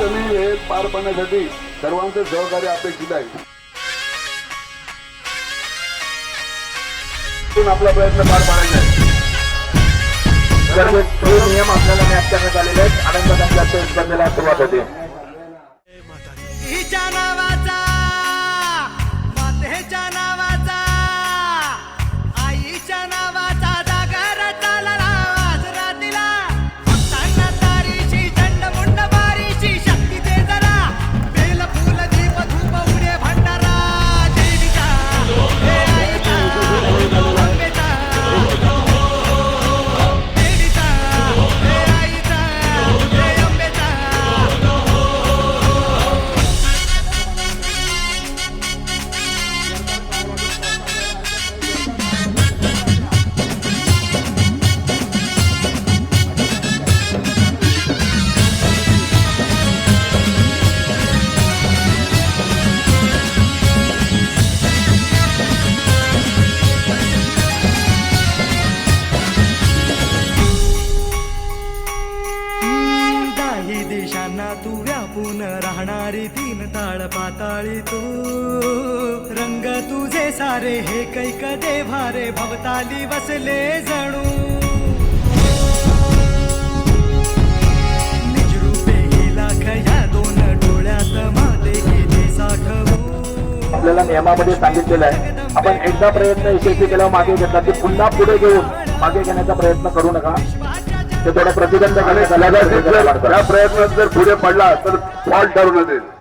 कमी हे पार पाडण्यासाठी सर्वांचं सहकार्य अपेक्षित आहे. आपला प्रयत्न पार पाडायचा आहे. सर्व नियम आपल्याला मॅच करण्यात आलेले आहेत आनंद आपल्या स्पर्धेला सुरुवात होते. तू व्यापून राहणारी तीन ताळ पाताळी तू. रंग तुझे सारे हे कैक देभारे भवताली बसले जणू. या दोन डोळ्यात आपल्याला नियमामध्ये सांगितलेलं आहे. आपण एकदा प्रयत्न यशस्वी केला मागे घेतला ते पुन्हा पुढे घेऊन मागे घेण्याचा प्रयत्न करू नका. ते थोडं प्रतिबंध आणि करण्यात आलेलं आहे. कदाचित जर या प्रयत्नात जर पुढे पडला तर फॉल्ट ठरवण्यात येईल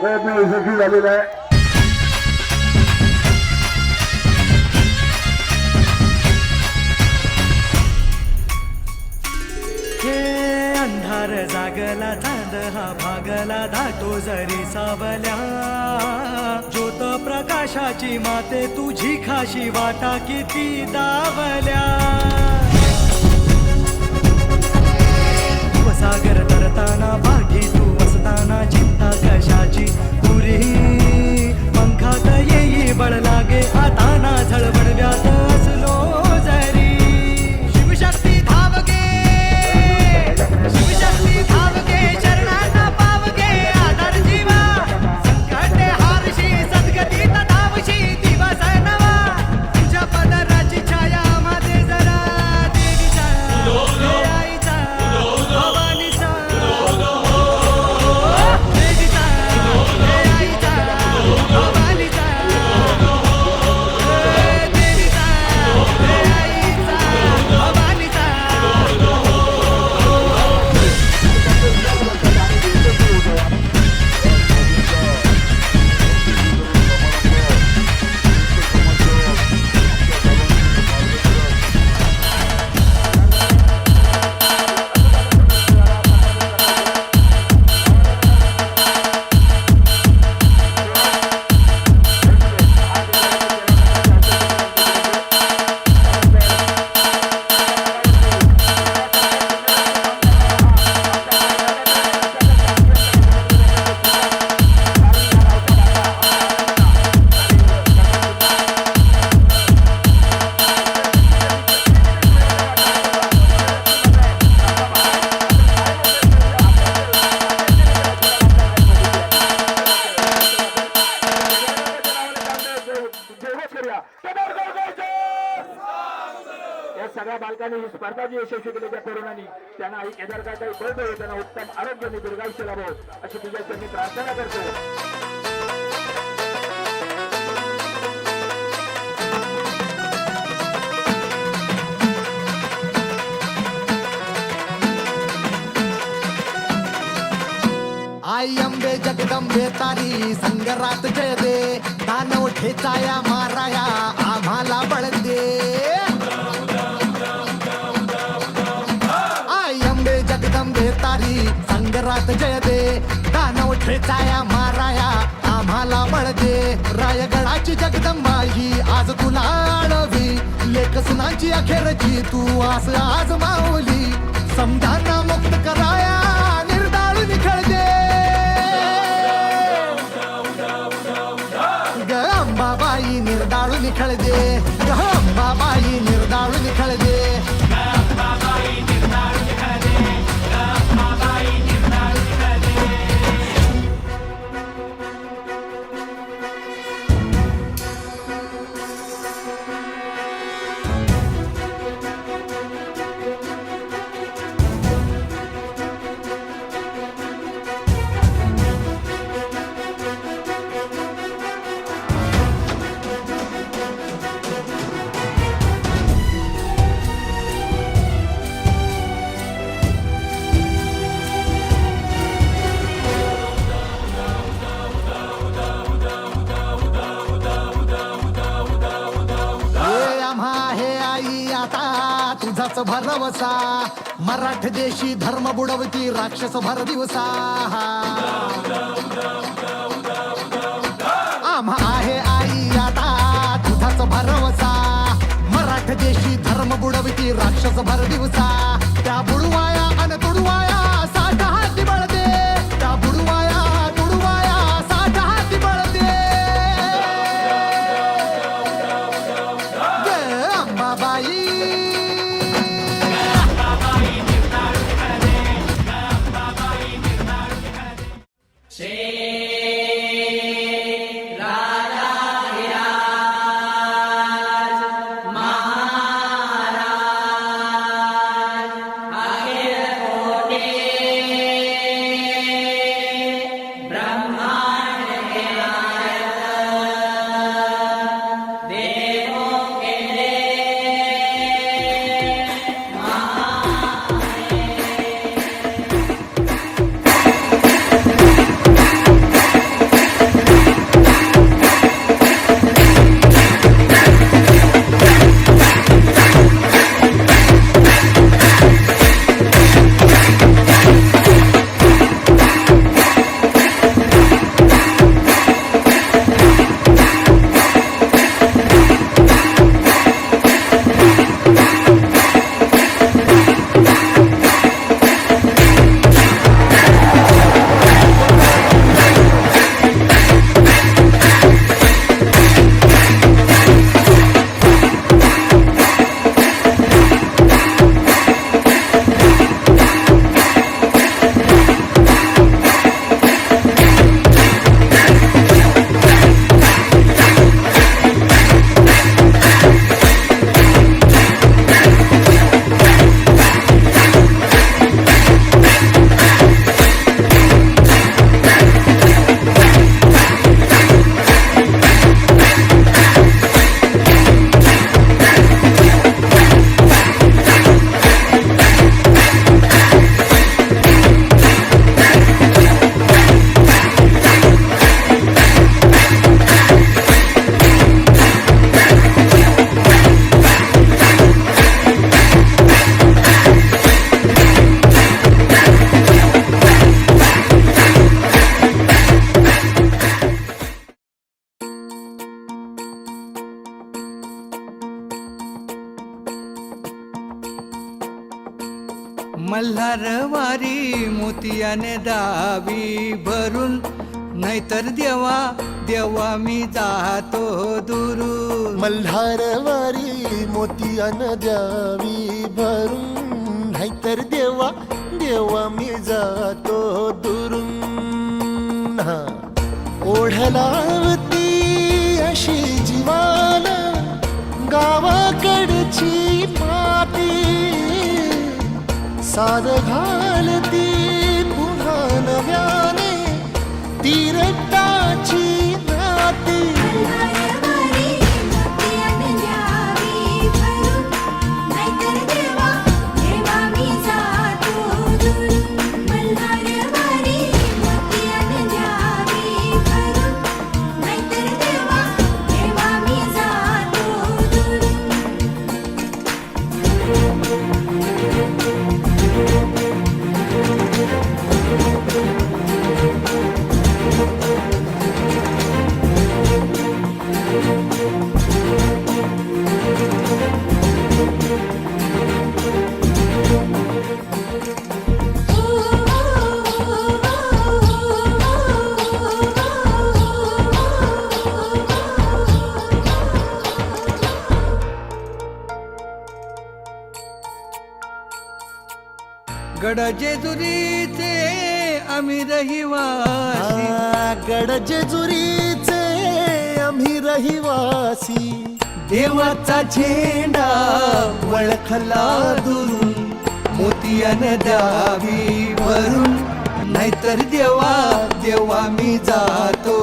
प्रयत्न यशस्वी झालेला आहे. अंधार जागला चांद हा भागला धाटो जरी सावल्या. ज्योत प्रकाशाची माते तुझी खाशी वाटा किती दावल्या. सागर तरताना भागी ना चिंता कशाची? पुरी पंखात येई बळ लागे आता ना झळबडव्यात असलो स्पर्धा जी यशस्वी केली त्या तरुणांनी. त्यांना आई केदार काय काही बळ देऊ त्यांना उत्तम आरोग्य आणि दीर्घायुष्य लाभो अशी तुझ्या मी प्रार्थना करतो. आई अंबे जगदंबे तारी संगरात जय दे. दानव ठेचाया माराया दानव माराया आम्हाला म्हणते रायगडाची जगदंबा ही आज तुला आळवी लेख सुनांची अखेरची तू आस आज माऊली. समजांना मुक्त कराया निर्दाळून खेळते ग अंबाबाई निर्दाळून खेळते ग अंबाबाई निर्दाळून खेळते तुझाच भरवसा. मराठ देशी धर्म बुडवती राक्षस भर दिवसा. आम्हा आहे आई आता तुझाच भरवसा. मराठ देशी धर्म बुडवती राक्षस भर दिवसा. त्या बुडवाया अन तुडवाया मल्हारवारी मोतियाने दावी भरून नाहीतर देवा देवा मी जातो दुरून. मल्हारवारी मोतियान द्यावी भरून नाहीतर देवा देवा मी जातो दुरून. ओढलावती अशी जीवान गावाकडची माती. साध घाल जेजुरीचे आम्ही रहिवासी. देवाचा झेंडा वळखला दुरून मोतियाने द्यावी भरून नाहीतर देवा देवा मी जातो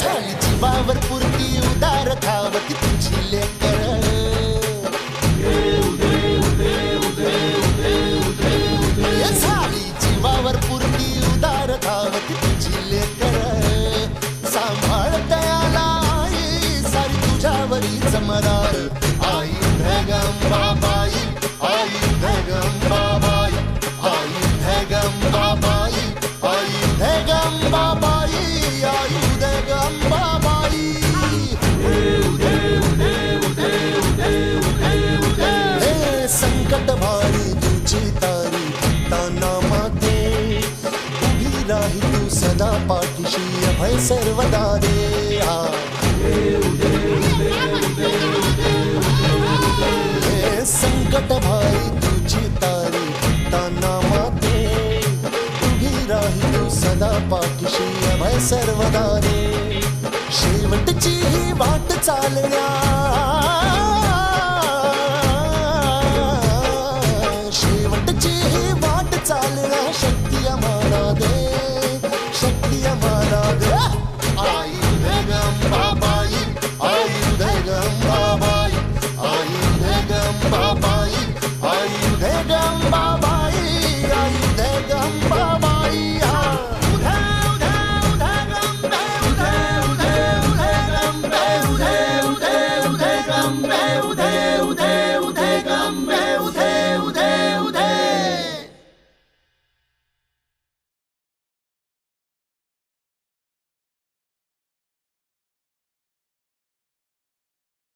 झाली जीवावर पुरती उदार धावती तुझी लेकर सर्वदा दे हे संकट भाई तुझी तारी ताना माते. तुझी राही तू सदा पाठीशी अभय सर्वदा दे. शेवटची ही वाट चालण्या.